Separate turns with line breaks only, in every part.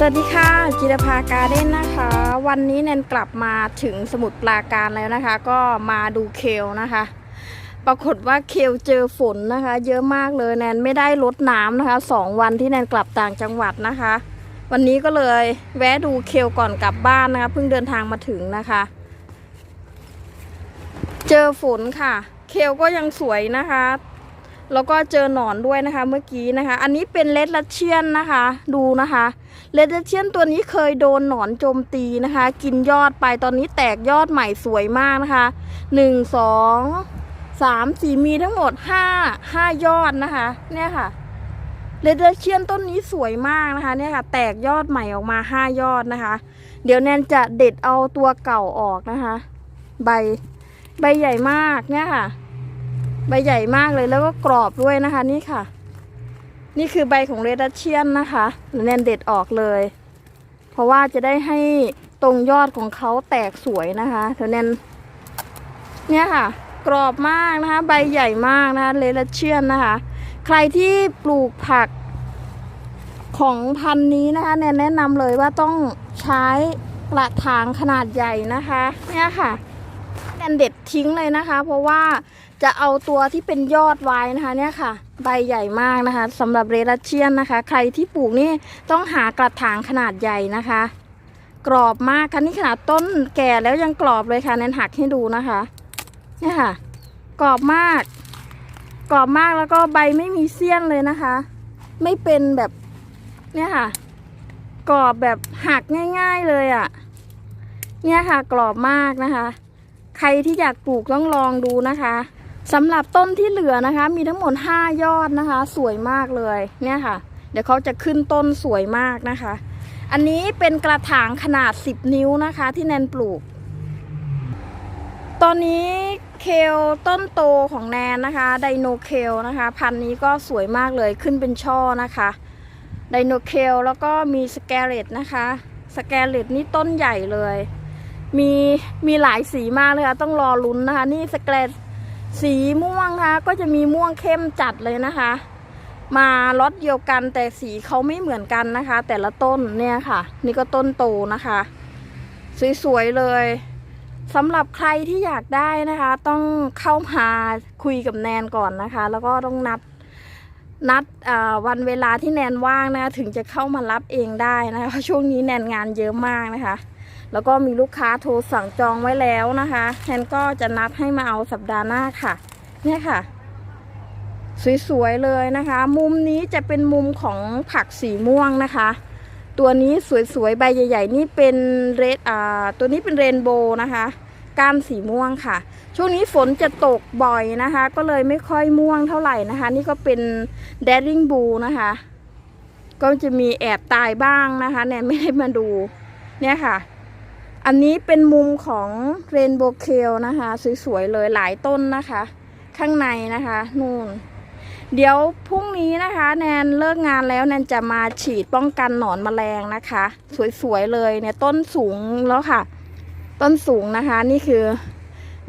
สวัสดีค่ะจิรภาการเด้นนะคะ วันนี้แนนกลับมาถึงสมุทรปราการแล้วนะคะ ก็มาดูเคลนะคะ ปรากฏว่าเคลเจอฝนนะคะ เยอะมากเลยแนนไม่ได้ลดน้ำนะคะสองวันที่แนนกลับต่างจังหวัดนะคะ วันนี้ก็เลยแวะดูเคลก่อนกลับบ้านนะคะเพิ่งเดินทางมาถึงนะคะ เจอฝนค่ะ เคลก็ยังสวยนะคะ แล้วก็เจอหนอนด้วยนะคะเมื่อกี้นะคะ อันนี้เป็นเลดลัชเชียนนะคะ ดูนะคะเลดลัชเชียนตัวนี้เคยโดนหนอนโจมตีนะคะ กินยอดไปตอนนี้แตกยอดใหม่สวยมากนะคะหนึ่งสองสามสี่มีทั้งหมดห้าห้ายอดนะคะ เนี่ยค่ะเลดลัชเชียนต้นนี้สวยมากนะคะ เนี่ยค่ะ แตกยอดใหม่ออกมาห้ายอดนะคะ เดี๋ยวแนนจะเด็ดเอาตัวเก่าออกนะคะ ใบใบใหญ่มากเนี่ยค่ะ ใบใหญ่มากเลยแล้วก็กรอบด้วยนะคะนี่ค่ะ นี่คือใบของเรดัชเชียนนะคะแนนเด็ดออกเลย เพราะว่าจะได้ให้ตรงยอดของเขาแตกสวยนะคะเดี๋ยวแนนเนี่ยค่ะ กรอบมากนะคะ ใบใหญ่มากนะคะเรดัชเชียนนะคะ ใครที่ปลูกผักของพันนี้นะคะ แนนแนะนำเลยว่าต้องใช้กระถางขนาดใหญ่นะคะ เนี่ยค่ะแนนเด็ดทิ้งเลยนะคะ เพราะว่า จะเอาตัวที่เป็นยอดไว้นะคะเนี่ยค่ะ ใบใหญ่มากนะคะสำหรับเรดัชเชียนนะคะ ใครที่ปลูกนี่ต้องหากระถางขนาดใหญ่นะคะ กรอบมากค่ะนี่ขนาดต้นแก่แล้วยังกรอบเลยค่ะแนนหักให้ดูนะคะเนี่ยค่ะ กรอบมาก กรอบมากแล้วก็ใบไม่มีเสี้ยนเลยนะคะ ไม่เป็นแบบเนี่ยค่ะ กรอบแบบหักง่าย ๆเลยอะ่ะ เนี่ยค่ะ กรอบมากนะคะ ใครที่อยากปลูกต้องลองดูนะคะ สำหรับต้นที่เหลือนะคะ มีทั้งหมด 5 ยอดนะคะ สวยมากเลยเนี่ยค่ะ เดี๋ยวเขาจะขึ้นต้นสวยมากนะคะ อันนี้เป็นกระถางขนาด 10 นิ้วนะคะ ที่แนนปลูก ตอนนี้เคลต้นโตของแนนนะคะไดโนเคลนะคะ พันธุ์นี้ก็สวยมากเลยขึ้นเป็นช่อนะคะไดโนเคลแล้วก็มีสแกเลตนะคะสแกเลตนี่ต้นใหญ่เลย มีมีหลายสีมากเลยค่ะต้องรอลุ้นนะคะ นี่สเกเลต สีม่วงนะคะก็จะมีม่วงเข้มจัดเลยนะคะ มาล็อตเดียวกันแต่สีเขาไม่เหมือนกันนะคะ แต่ละต้นเนี่ยค่ะ นี่ก็ต้นโตนะคะ สวยๆเลยสำหรับใครที่อยากได้นะคะ ต้องเข้ามาคุยกับแนนก่อนนะคะ แล้วก็ต้องนัดนัดวันเวลาที่แนนว่างนะคะถึงจะเข้ามารับเองได้นะคะเพราะช่วงนี้แนนงานเยอะมากนะคะ แล้วก็มีลูกค้าโทรสั่งจองไว้แล้วนะคะแนนก็จะนัดให้มาเอาสัปดาห์หน้าค่ะ เนี่ยค่ะ สวยๆเลยนะคะ มุมนี้จะเป็นมุมของผักสีม่วงนะคะ ตัวนี้สวยๆใบใหญ่ ๆ นี่เป็นเรดอ่าตัวนี้เป็นเรนโบว์นะคะก้านสีม่วงค่ะ ช่วงนี้ฝนจะตกบ่อยนะคะ ก็เลยไม่ค่อยม่วงเท่าไหร่นะคะ นี่ก็เป็นแดริงบูนะคะ ก็จะมีแอบตายบ้างนะคะแนนไม่ได้มาดู เนี่ยค่ะ อันนี้เป็นมุมของเรนโบว์เคลนะคะ สวยๆเลยหลายต้นนะคะ ข้างในนะคะนู่น เดี๋ยวพรุ่งนี้นะคะ แนนเลิกงานแล้วแนนจะมาฉีดป้องกันหนอนแมลงนะคะ สวยๆเลยเนี่ยต้นสูงแล้วค่ะ ต้นสูงนะคะนี่คือ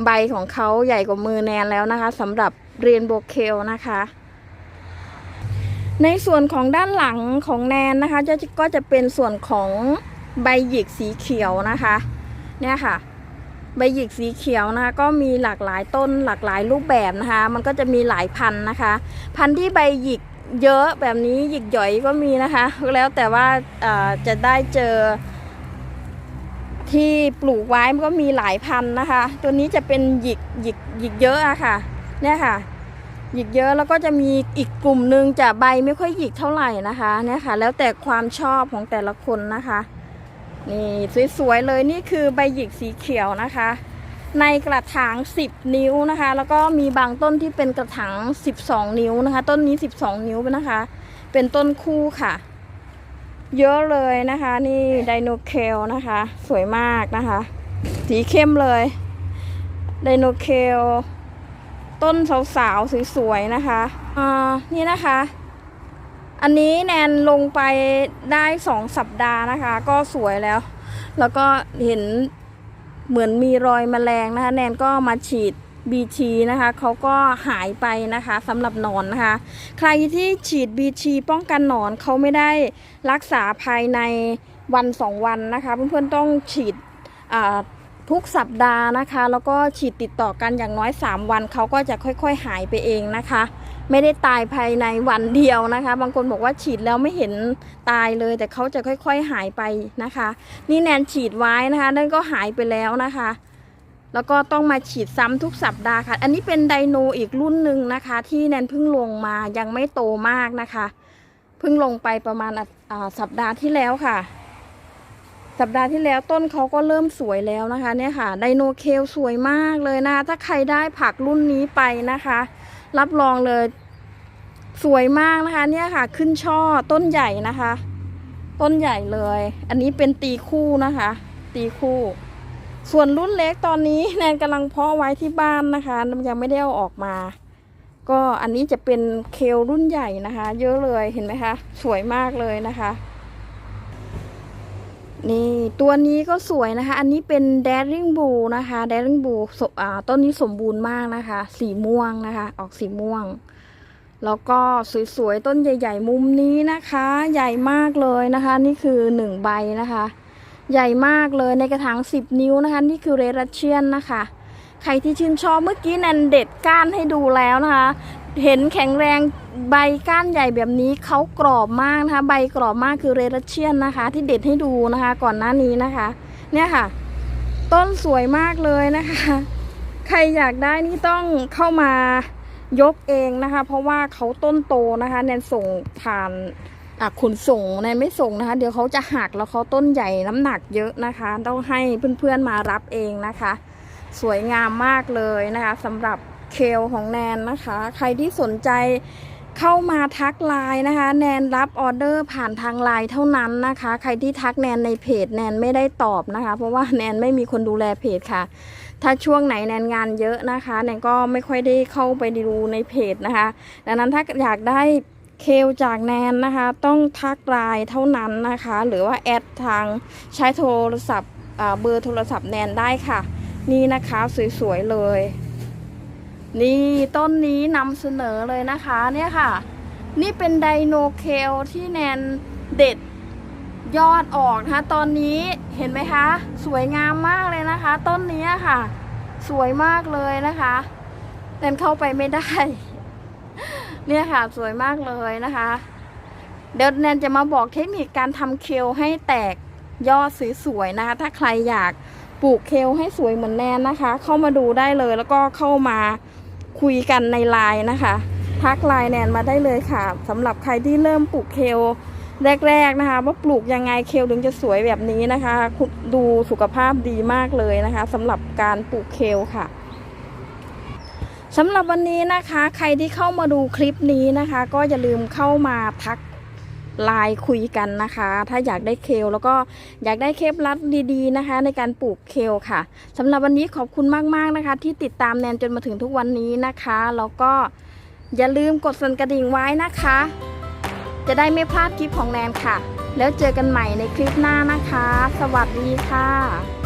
ใบของเขาใหญ่กว่ามือแนนแล้วนะคะสำหรับเรนโบว์เคลนะคะในส่วนของด้านหลังของแนนนะคะจะก็จะเป็นส่วนของ ใบหยิกสีเขียวนะคะ เนี่ยค่ะ ใบหยิกสีเขียวนะคะก็มีหลากหลายต้นหลากหลายรูปแบบนะคะ มันก็จะมีหลายพันธุ์นะคะ พันธุ์ที่ใบหยิกเยอะแบบนี้หยิกหย่อยก็มีนะคะ แล้วแต่ว่าจะได้เจอ ที่ปลูกไว้มันก็มีหลายพันธุ์นะคะ ตัวนี้จะเป็นหยิกหยิกหยิกเยอะอะค่ะ เนี่ยค่ะหยิกเยอะแล้วก็จะมีอีกกลุ่มหนึ่งจะใบไม่ค่อยหยิกเท่าไหร่นะคะเนี่ยค่ะ แล้วแต่ความชอบของแต่ละคนนะคะ นี่สวยๆเลยนี่คือใบหยิกสีเขียวนะคะ ในกระถาง 10 นิ้วนะคะ แล้วก็มีบางต้นที่เป็นกระถาง 12 นิ้วนะคะ ต้นนี้ 12 นิ้วนะคะ เป็นต้นคู่ค่ะ เยอะเลยนะคะ นี่ไดโนเคลนะคะ สวยมากนะคะ สีเข้มเลยไดโนเคลต้นสาวๆสวยๆนะคะอ่านี่นะคะ อันนี้แนนลงไปได้สองสัปดาห์นะคะ ก็สวยแล้ว แล้วก็เห็นเหมือนมีรอยแมลงนะคะ แนนก็มาฉีด BT นะคะเขาก็หายไปนะคะสำหรับหนอนนะคะ ใครที่ฉีด BT ป้องกันหนอนเขาไม่ได้รักษาภายในวันสองวันนะคะ เพื่อนๆต้องฉีดทุกสัปดาห์นะคะ แล้วก็ฉีดติดต่อกันอย่างน้อย 3 วันเขาก็จะค่อยๆหายไปเองนะคะ ไม่ได้ตายภายในวันเดียวนะคะ บางคนบอกว่าฉีดแล้วไม่เห็นตายเลย แต่เขาจะค่อยๆหายไปนะคะ นี่แนนฉีดไว้นะคะนั่นก็หายไปแล้วนะคะ แล้วก็ต้องมาฉีดซ้ำทุกสัปดาห์ค่ะ อันนี้เป็นไดโนอีกรุ่นหนึ่งนะคะ ที่แนนเพิ่งลงมายังไม่โตมากนะคะเพิ่งลงไปประมาณสัปดาห์ที่แล้วค่ะ สัปดาห์ที่แล้วต้นเขาก็เริ่มสวยแล้วนะคะ เนี่ยค่ะไดโนเคลสวยมากเลยนะถ้าใครได้ผักรุ่นนี้ไปนะคะ รับรองเลย สวยมากนะคะ เนี่ยค่ะ ขึ้นช่อต้นใหญ่นะคะ ต้นใหญ่เลย อันนี้เป็นตีคู่นะคะ ตีคู่ ส่วนรุ่นเล็กตอนนี้แนนกำลังเพาะไว้ที่บ้านนะคะยังไม่ได้เอาออกมา ก็อันนี้จะเป็นเคลรุ่นใหญ่นะคะ เยอะเลยเห็นไหมคะ สวยมากเลยนะคะ นี่ตัวนี้ก็สวยนะคะ อันนี้เป็น Daring Blue นะคะ Daring Blue ต้นนี้สมบูรณ์มากนะคะ สีม่วงนะคะ ออกสีม่วง แล้วก็สวยๆ ต้นใหญ่ ๆ มุมนี้นะคะ ใหญ่มากเลยนะคะ นี่คือหนึ่งใบนะคะ ใหญ่มากเลยในกระถาง10นิ้วนะคะ นี่คือเรรัชเชียนนะคะ ใครที่ชื่นชอบเมื่อกี้แนนเด็ดก้านให้ดูแล้วนะคะ เห็นแข็งแรงใบก้านใหญ่แบบนี้เขากรอบมากนะคะ ใบกรอบมากคือเรรัชเชียนนะคะ ที่เด็ดให้ดูนะคะ ก่อนหน้านี้นะคะ เนี่ยค่ะ ต้นสวยมากเลยนะคะ ใครอยากได้นี่ต้องเข้ามายกเองนะคะ เพราะว่าเขาต้นโตนะคะ แนนส่งผ่านอะขนส่งแนนไม่ส่งนะคะ เดี๋ยวเขาจะหักแล้วเขาต้นใหญ่น้ำหนักเยอะนะคะ ต้องให้เพื่อนๆมารับเองนะคะ สวยงามมากเลยนะคะสำหรับ เคลของแนนนะคะ ใครที่สนใจเข้ามาทักไลน์นะคะ แนนรับออเดอร์ผ่านทางไลน์เท่านั้นนะคะ ใครที่ทักแนนในเพจแนนไม่ได้ตอบนะคะ เพราะว่าแนนไม่มีคนดูแลเพจค่ะ ถ้าช่วงไหนแนนงานเยอะนะคะ แนนก็ไม่ค่อยได้เข้าไปดูในเพจนะคะ ดังนั้นถ้าอยากได้เคลจากแนนนะคะ ต้องทักไลน์เท่านั้นนะคะ หรือว่าแอดทางใช้โทรศัพท์เบอร์โทรศัพท์แนนได้ค่ะ นี่นะคะสวยๆเลย นี่ต้นนี้นำเสนอเลยนะคะเนี่ยค่ะ นี่เป็นไดโนเคลที่แนนเด็ดยอดออกนะคะตอนนี้เห็นไหมคะ สวยงามมากเลยนะคะ ต้นนี้ค่ะ สวยมากเลยนะคะแนนเข้าไปไม่ได้ เนี่ยค่ะสวยมากเลยนะคะ เดี๋ยวแนนจะมาบอกเทคนิคการทำเคลให้แตกยอดสวยๆนะคะ ถ้าใครอยากปลูกเคลให้สวยเหมือนแนนนะคะ เข้ามาดูได้เลยแล้วก็เข้ามา คุยกันในไลน์นะคะทักไลน์แนนมาได้เลยค่ะสำหรับใครที่เริ่มปลูกเคลแรกๆนะคะ ว่าปลูกยังไงเคลถึงจะสวยแบบนี้นะคะดูสุขภาพดีมากเลยนะคะสำหรับการปลูกเคลค่ะสำหรับวันนี้นะคะ ใครที่เข้ามาดูคลิปนี้นะคะ ก็อย่าลืมเข้ามาทัก ไลน์คุยกันนะคะ ถ้าอยากได้เคลแล้วก็อยากได้เคล็ดลัดดีๆนะคะ ในการปลูกเคลค่ะสำหรับวันนี้ขอบคุณมากๆนะคะ ที่ติดตามแนนจนมาถึงทุกวันนี้นะคะ แล้วก็อย่าลืมกดสั่นกระดิ่งไว้นะคะ จะได้ไม่พลาดคลิปของแนนค่ะ แล้วเจอกันใหม่ในคลิปหน้านะคะ สวัสดีค่ะ